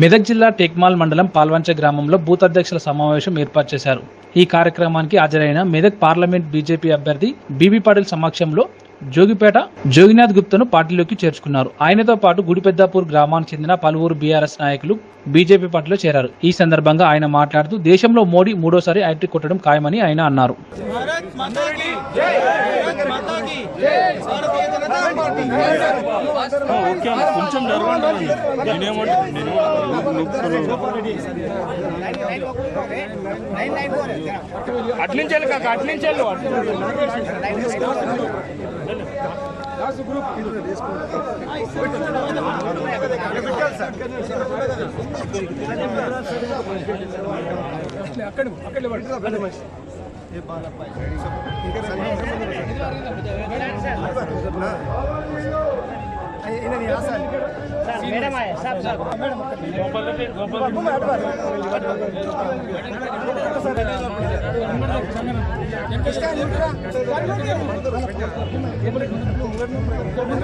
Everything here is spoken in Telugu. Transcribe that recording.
మెదక్ జిల్లా టెక్మాల్ మండలం పాల్వంచ గ్రామంలో బూత్ అధ్యక్షుల సమావేశం ఏర్పాటు చేశారు. ఈ కార్యక్రమానికి హాజరైన మెదక్ పార్లమెంట్ బీజేపీ అభ్యర్థి బీబీ పాటిల్ సమక్షంలో జోగిపేట జోగినాథ్ గుప్తను పార్టీలోకి చేర్చుకున్నారు. ఆయనతో పాటు గుడిపెద్దాపూర్ గ్రామానికి చెందిన పలువురు బీఆర్ఎస్ నాయకులు బీజేపీ పార్టీలో చేరారు. ఈ సందర్భంగా ఆయన మాట్లాడుతూ దేశంలో మోడీ మూడోసారి ఐటీ కొట్టడం ఖాయమని ఆయన అన్నారు. ఓకే అమ్మ కొంచెం జరగండి నేనేమంటాను అట్నుంచి వెళ్ళి కాక అట్నుంచి వెళ్ళు అక్కడ అక్కడ ఏ బాలప్ప ఇంకా ಇದನ್ನ ಹಾಸನ್ ಮೇಡಮ್ ಆಯ ಸಾಬ್ ಸಾಬ್ ಮೇಡಮ್ ಗೋಪಾಲ್ ಗೋಪಾಲ್ ಬೊಮ್ಮ ಅಡ್ವಾನ್ ಸರ್ ಎಂಟು ಸ್ಟಾರ್ ಇಟ್ರಾ